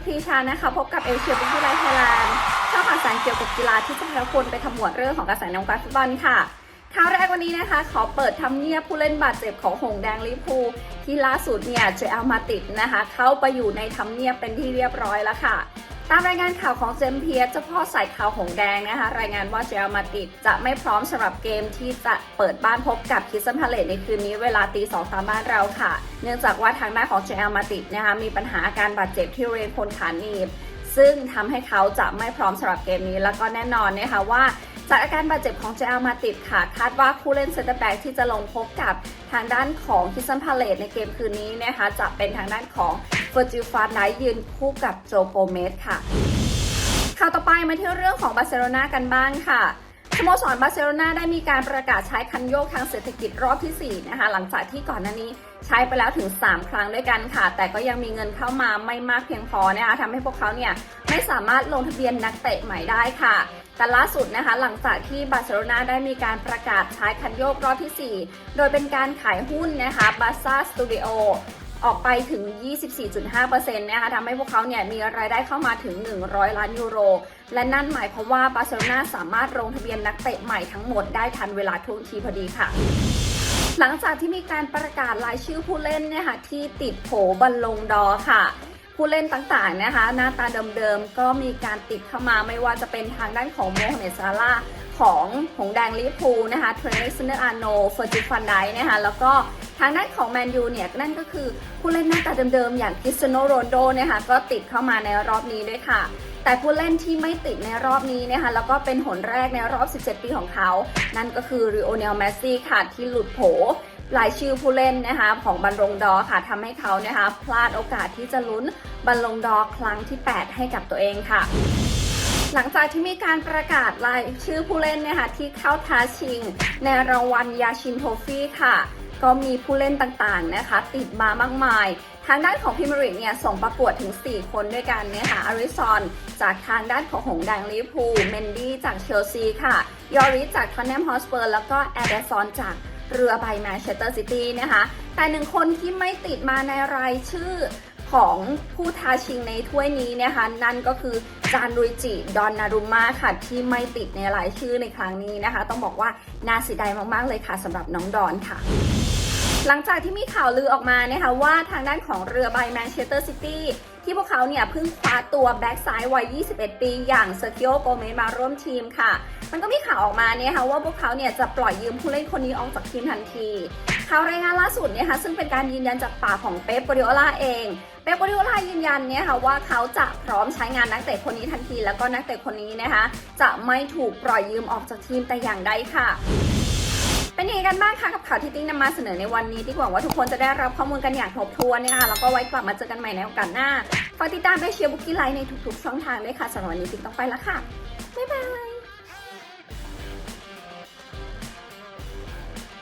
กพีชานะคะ พบกับเอเชียบุกีไลท์ไทยแลนด์ช่องข่าวสารเกี่ยวกับกีฬาที่จะพาคนไปทำหมวดเรื่องของกระแสในวงกาฟุตบอลค่ะข่าวแรกวันนี้นะคะ ขอเปิดทำเนียบผู้เล่นบาดเจ็บของหงแดงลิเวอร์พูที่ล่าสุดเนี่ยเจอามาติดนะคะ เข้าไปอยู่ในทำเนียบเป็นที่เรียบร้อยแล้วค่ะ ตามรายงานข่าวของเจมเพียร์เจ้าพ่อสายข่าวหงแดงนะคะ รายงานว่าเจอลมาติดจะไม่พร้อมสำหรับเกมที่จะเปิดบ้านพบกับคิสซันพาเลตในคืนนี้เวลาตีสองตามบ้านเราค่ะ เนื่องจากว่าทางด้านของเจอลมาติดนะคะมีปัญหาอาการบาดเจ็บที่บริเวณโคนขาหนีบซึ่งทำให้เขาจะไม่พร้อมสำหรับเกมนี้แล้วก็แน่นอนนะคะว่า จากอาการบาดเจ็บของเจอมาติดค่ะ คาดว่าผู้เล่นเซนเตอร์แบ็กที่จะลงพบกับทางด้านของคิสซันพาเลตในเกมคืนนี้นะคะ จะเป็นทางด้านของเฟอร์จิลฟาร์ไนยืนคู่กับโจโกเมสค่ะข่าวต่อไปมาที่เรื่องของบาร์เซโลนากันบ้างค่ะ สโมสรบาร์เซโลนาได้มีการประกาศใช้คันโยกทางเศรษฐกิจรอบที่ 4 นะคะ หลังจากที่ก่อนหน้านี้ใช้ไปแล้วถึง 3 ครั้งด้วยกันค่ะ แต่ก็ยังมีเงินเข้ามาไม่มากเพียงพอนะคะทำให้พวกเขาเนี่ยไม่สามารถลงทะเบียนนักเตะใหม่ได้ค่ะแต่ล่าสุดนะคะหลังจากที่บาร์เซโลนาได้มีการประกาศใช้คันโยกรอบที่ 4 โดยเป็นการขายหุ้นนะคะบาซ่าสตูดิโอ ออกไปถึง 24.5%นะคะทำให้พวกเขาเนี่ยมีรายได้เข้ามาถึง 100 ล้านยูโร และนั่นหมายความว่าบาร์เซโลนาสามารถลงทะเบียนนักเตะใหม่ทั้งหมดได้ทันเวลาทุกทีพอดีค่ะหลังจากที่มีการประกาศรายชื่อผู้เล่นเนี่ยค่ะที่ติดโผบัลลงดอค่ะ ผู้เล่นต่างๆนะคะ หน้าตาเดิมๆ ก็มีการติดเข้ามาไม่ว่าจะเป็นทางด้านของโมฮัมเหม็ดซาลาห์ของหงแดงลิพูนะคะเทรนนิสเนอร์อาโนเฟอร์จิฟันไดนะคะแล้วก็ ทางด้านของแมนยูเนี่ยนั่นก็คือผู้เล่นหน้าตาเดิมๆอย่างคริสเตียโนโรนโดนะคะก็ติดเข้ามาในรอบนี้ด้วยค่ะแต่ผู้เล่นที่ไม่ติดในรอบนี้นะคะแล้วก็เป็นหนแรกในรอบ 17 ปีของเขา นั่นก็คือริโอเนลเมสซี่ค่ะที่หลุดโผรายชื่อผู้เล่นนะคะของบัลลงดอค่ะทำให้เขานะคะพลาดโอกาสที่จะลุ้นบัลลงดอครั้งที่ 8 ให้กับตัวเองค่ะ หลังจากที่มีการประกาศรายชื่อผู้เล่นนะคะที่เข้าท้าชิง ในรางวัลยาชินโทฟี่ค่ะ ก็มีผู้เล่นต่างๆนะคะ ติดมามากมาย ทางด้านของพิมริกเนี่ยส่งประกวดถึง 4 คนด้วยกันนะคะอาริซอนจากทางด้านของหงส์แดงลิเวอร์พูลเมนดี้จากเชลซีค่ะ ยอริสจากทอนแนมฮอสเปอร์ แล้วก็แอดเดซอนจากเรือใบแมนเชสเตอร์ซิตี้นะคะ แต่หนึ่งคนที่ไม่ติดมาในรายชื่อ ของผู้ท้าชิงในถ้วยนี้นะคะ นั่นก็คือจานรุยจิดอนนารุมาค่ะ ที่ไม่ติดในรายชื่อในครั้งนี้นะคะ ต้องบอกว่าน่าเสียดายมากๆเลยค่ะสำหรับน้องดอนค่ะ หลังจากที่มีข่าวลือออกมานะคะว่าทางด้านของเรือใบแมนเชสเตอร์ซิตี้ที่พวกเขาเนี่ยเพิ่งคว้าตัวแบ็กซ้ายวัย 21 ปีอย่างเซอร์กิโอโกเมสมาร่วมทีมค่ะ มันก็มีข่าวออกมาเนี่ยค่ะว่าพวกเขาเนี่ยจะปล่อยยืมผู้เล่นคนนี้ออกจากทีมทันทีข่าวรายงานล่าสุดเนี่ยค่ะซึ่งเป็นการยืนยันจากปากของเป๊ปโกดิโอลาเองเป๊ปโกดิโอลายืนยันเนี่ยค่ะว่าเขาจะพร้อมใช้งานนักเตะคนนี้ทันที แล้วก็นักเตะคนนี้นะคะจะไม่ถูกปล่อยยืมออกจากทีมแต่อย่างใดค่ะ เป็นยังไงกันบ้างคะกับข่าวที่ติ๊งนำมาเสนอในวันนี้ที่หวังว่าทุกคนจะได้รับข้อมูลกันอย่างครบถ้วนนะคะแล้วก็ไว้กลับมาเจอกันใหม่ในโอกาสหน้าฝากติดตามและเชียร์บุ๊กกี้ไลน์ในทุกๆช่องทางด้วยค่ะสำหรับวันนี้ติ๊งต้องไปแล้วค่ะบ๊ายบาย